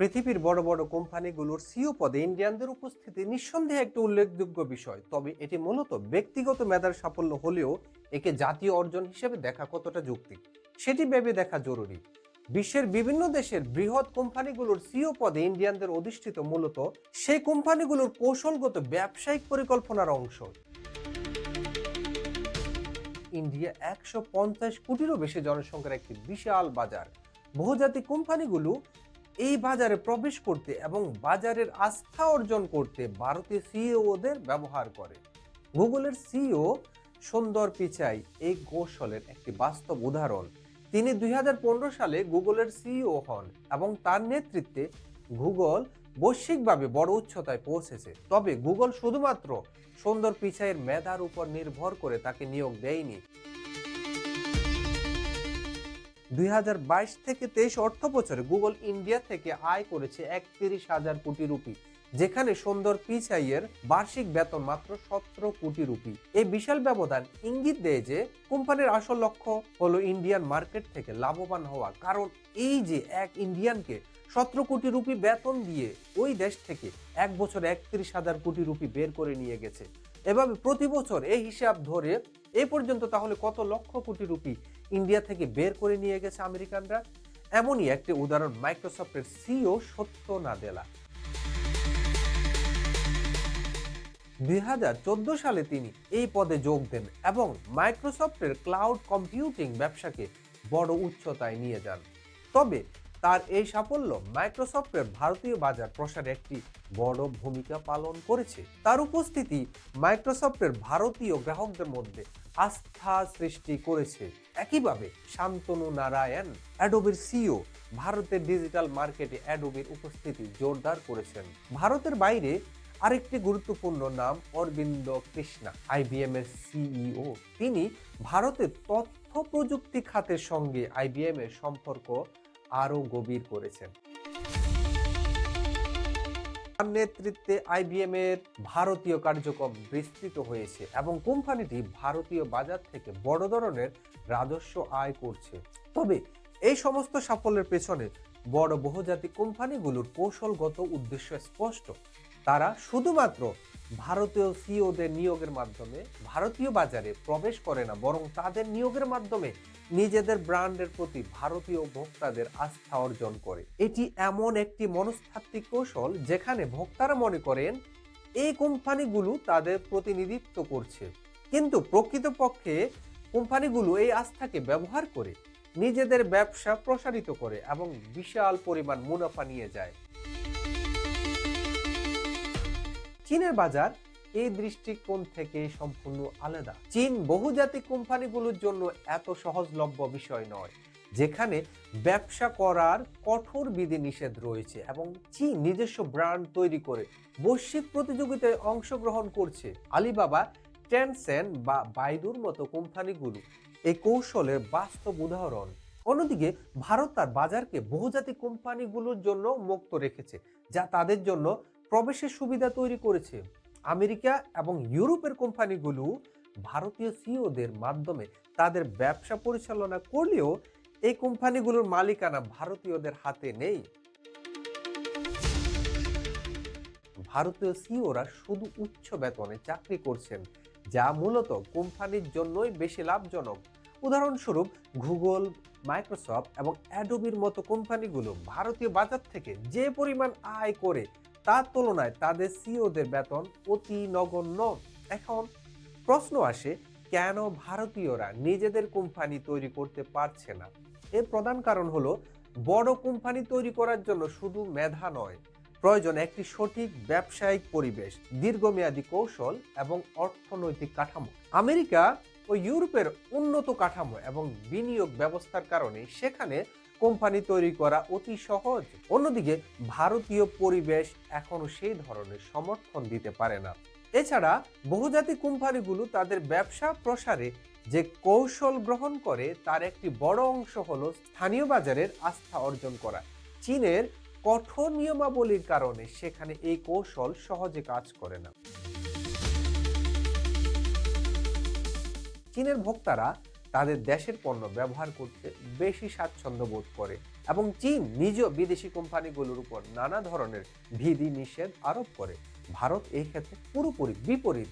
পৃথিবীর বড় বড় কোম্পানিগুলোর সিও পদে ইন্ডিয়ানদের উপস্থিতি নিঃসন্দেহে একটি উল্লেখযোগ্য বিষয়। তবে এটি মূলত ব্যক্তিগত মেধার সাফল্য হলেও একে জাতীয় অর্জন হিসেবে দেখা কতটা যুক্তি সেটি ভেবে দেখা জরুরি। বিশ্বের বিভিন্ন দেশের বৃহৎ কোম্পানিগুলোর সিও পদে ইন্ডিয়ানদের অধিষ্ঠিত মূলত সেই কোম্পানিগুলোর কৌশলগত ব্যবসায়িক পরিকল্পনার অংশ। ইন্ডিয়া একশো পঞ্চাশ কোটিরও বেশি জনসংখ্যার একটি বিশাল বাজার। বহুজাতিক কোম্পানিগুলো এই বাজারে প্রবেশ করতে এবং বাজারের আস্থা অর্জন করতে ভারতীয় সিইওদের ব্যবহার করে। গুগলের সিইও সুন্দর পিচাই এই কৌশলের একটি বাস্তব উদাহরণ। তিনি দুই হাজার পনেরো সালে গুগলের সিইও হন এবং তার নেতৃত্বে গুগল বৈশ্বিকভাবে বড় উচ্চতায় পৌঁছেছে। তবে গুগল শুধুমাত্র সুন্দর পিচাইয়ের মেধার উপর নির্ভর করে তাকে নিয়োগ দেয়নি। দুই হাজার বাইশ থেকে তেইশ অর্থ বছরে গুগল ইন্ডিয়া থেকে আয় করেছে একত্রিশ হাজার কোটি রুপি, যেখানে সুন্দর পিচাইয়ের বার্ষিক বেতন মাত্র সতেরো কোটি রুপি। এই বিশাল ব্যবধান ইঙ্গিত দেয় যে কোম্পানির আসল লক্ষ্য হলো ইন্ডিয়ান মার্কেট থেকে লাভবান হওয়া, কারণ এই যে এক ইন্ডিয়ানকে সতেরো কোটি রুপি বেতন দিয়ে ওই দেশ থেকে এক বছর একত্রিশ হাজার কোটি রুপি বের করে নিয়ে গেছে। এভাবে প্রতি বছর এই হিসাব ধরে এ পর্যন্ত তাহলে কত লক্ষ কোটি রুপি ইন্ডিয়া থেকে বের করে নিয়ে গেছে আমেরিকানরা। এমনই একটি উদাহরণ মাইক্রোসফটের সিও সত্য নাদেলা দুই সালে তিনি এই পদে যোগ দেন এবং মাইক্রোসফটের ক্লাউড কম্পিউটিং ব্যবসাকে বড় উচ্চতায় নিয়ে যান। তবে তার এই সাফল্য মাইক্রোসফটের ভারতীয় বাজার প্রসারে একটি বড় ভূমিকা পালন করেছে। তার উপস্থিতি মাইক্রোসফটের ভারতীয় গ্রাহকদের মধ্যে আস্থা সৃষ্টি করেছে। একইভাবে শান্তনু নারায়ণ অ্যাডোবির সিও ভারতের ডিজিটাল মার্কেটে অ্যাডোবির উপস্থিতি জোরদার করেছেন। ভারতের বাইরে আরেকটি গুরুত্বপূর্ণ নাম অরবিন্দ কৃষ্ণা আইবিএম এর সিইও তিনি ভারতের তথ্য প্রযুক্তি খাতের সঙ্গে আইবিএম এর সম্পর্ক আরও গভীর করেছেন। তার নেতৃত্বে আইবিএম এর ভারতীয় কার্যক্রম বিস্তৃত হয়েছে এবং কোম্পানিটি ভারতীয় বাজার থেকে বড় ধরনের রাজস্ব আয় করছে। তবে এই সমস্ত সাফল্যের পেছনে বড় বহুজাতিক কোম্পানিগুলোর কৌশলগত উদ্দেশ্য স্পষ্ট। তারা শুধুমাত্র ভারতীয় সিওদের নিয়োগের মাধ্যমে ভারতীয় বাজারে প্রবেশ করে না, বরং তাদের নিয়োগের মাধ্যমে নিজেদের ব্র্যান্ডের প্রতি ভারতীয় ভোক্তাদের আস্থা অর্জন করে। এটি এমন একটি মনস্তাত্ত্বিক কৌশল যেখানে ভোক্তারা মনে করেন এই কোম্পানিগুলো তাদের প্রতিনিধিত্ব করছে। কিন্তু প্রকৃতপক্ষে কোম্পানিগুলো এই আস্থাকে ব্যবহার করে নিজেদের ব্যবসা প্রসারিত করে এবং বিশাল পরিমাণ মুনাফা নিয়ে যায়। চীনের বাজার এই দৃষ্টিকোণ থেকে সম্পূর্ণ আলাদা। চীন বহুজাতিক কোম্পানিগুলোর জন্য এত সহজলভ্য বিষয় নয়, যেখানে ব্যবসা করার কঠোর বিধি নিষেধ রয়েছে এবং চীন নিজস্ব ব্র্যান্ড তৈরি করে বৈশ্বিক প্রতিযোগিতায় অংশগ্রহণ করছে। আলিবাবা, টেনসেন বা বাইদুর মতো কোম্পানিগুলো এই কৌশলের বাস্তব উদাহরণ। অন্যদিকে, ভারত তার বাজারকে বহুজাতিক কোম্পানিগুলোর জন্য মুক্ত রেখেছে, যা তাদের জন্য প্রবেশের সুবিধা তৈরি করেছে। আমেরিকা এবং ইউরোপের কোম্পানিগুলো ভারতীয় সিওদের মাধ্যমে তাদের ব্যবসা পরিচালনা করলেও এই কোম্পানিগুলোর মালিকানা ভারতীয়দের হাতে নেই। ভারতীয় সিওরা শুধু উচ্চ বেতনে চাকরি করছেন, যা মূলত কোম্পানির জন্যই বেশি লাভজনক। উদাহরণস্বরূপ, গুগল, মাইক্রোসফট এবং অ্যাডোবির মতো কোম্পানিগুলো ভারতীয় বাজার থেকে যে পরিমাণ আয় করে তার তুলনায় তাদের সিওদের বেতন অতি নগণ্য। এখন প্রশ্ন আসে, কেন ভারতীয়রা নিজেদের কোম্পানি তৈরি করতে পারছে না? এর প্রধান কারণ হলো, বড় কোম্পানি তৈরি করার জন্য শুধু মেধা নয়, প্রয়োজন একটি সঠিক ব্যবসায়িক পরিবেশ, দীর্ঘমেয়াদী কৌশল এবং অর্থনৈতিক কাঠামো। আমেরিকা ও ইউরোপের উন্নত কাঠামো এবং বিনিয়োগ ব্যবস্থার কারণে সেখানে কোম্পানি তৈরি করা অতি সহজ। অন্যদিকে ভারতীয় পরিবেশ এখনও সেই ধরনের সমর্থন দিতে পারে না। এছাড়া বহুজাতিক কোম্পানিগুলো তাদের ব্যবসা প্রসারে যে কৌশল গ্রহণ করে তার একটি বড় অংশ হল স্থানীয় বাজারের আস্থা অর্জন করা। চীনের কঠোর নিয়মাবলীর কারণে সেখানে এই কৌশল সহজে কাজ করে না। চীনের ভোক্তারা তাদের দেশের পণ্য ব্যবহার করতে বেশি স্বাচ্ছন্দ্য বোধ করে এবং চীন নিজ বিদেশি কোম্পানিগুলোর উপর নানা ধরনের বিধি নিষেধ আরোপ করে। ভারত এই ক্ষেত্রে পুরোপুরি বিপরীত।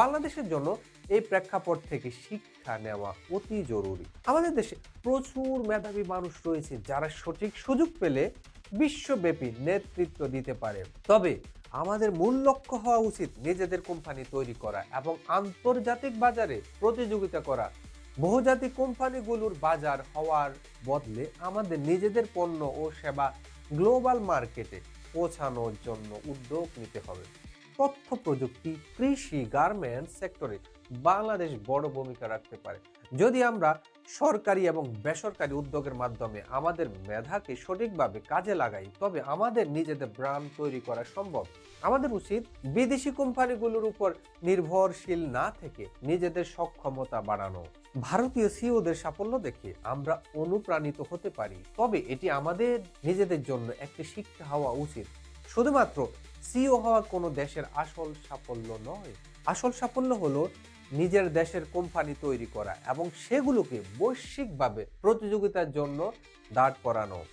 বাংলাদেশের জন্য এই প্রেক্ষাপট থেকে শিক্ষা নেওয়া অতি জরুরি। আমাদের দেশে প্রচুর মেধাবী মানুষ রয়েছে যারা সঠিক সুযোগ পেলে বিশ্বব্যাপী নেতৃত্ব দিতে পারে। তবে আমাদের মূল লক্ষ্য হওয়া উচিত নিজেদের কোম্পানি তৈরি করা এবং আন্তর্জাতিক বাজারে প্রতিযোগিতা করা বহুজাতিক কোম্পানিগুলোর বাজার হওয়ার বদলে আমাদের নিজেদের পণ্য ও সেবা গ্লোবাল মার্কেটে পৌঁছানোর জন্য উদ্যোগ নিতে হবে। তথ্য প্রযুক্তি, কৃষি, গার্মেন্টস সেক্টরে বাংলাদেশ বড় ভূমিকা রাখতে পারে। যদি আমরা সরকারি এবং বেসরকারি উদ্যোগের মাধ্যমে আমাদের মেধাকে সঠিকভাবে কাজে লাগাই, তবে আমাদের নিজেদের ব্র্যান্ড তৈরি করা সম্ভব। আমাদের উচিত বিদেশি কোম্পানিগুলোর উপর নির্ভরশীল না থেকে নিজেদের সক্ষমতা বাড়ানো। ভারতীয় সিওদের সাফল্য দেখে আমরা অনুপ্রাণিত হতে পারি, তবে এটি আমাদের নিজেদের জন্য একটি শিক্ষা হওয়া উচিত। শুধুমাত্র সিও হওয়া কোনো দেশের আসল সাফল্য নয়। আসল সাফল্য হলো নিজের দেশের কোম্পানি তৈরি করা এবং সেগুলোকে বৈশ্বিকভাবে প্রতিযোগিতার জন্য দাঁড় করানো।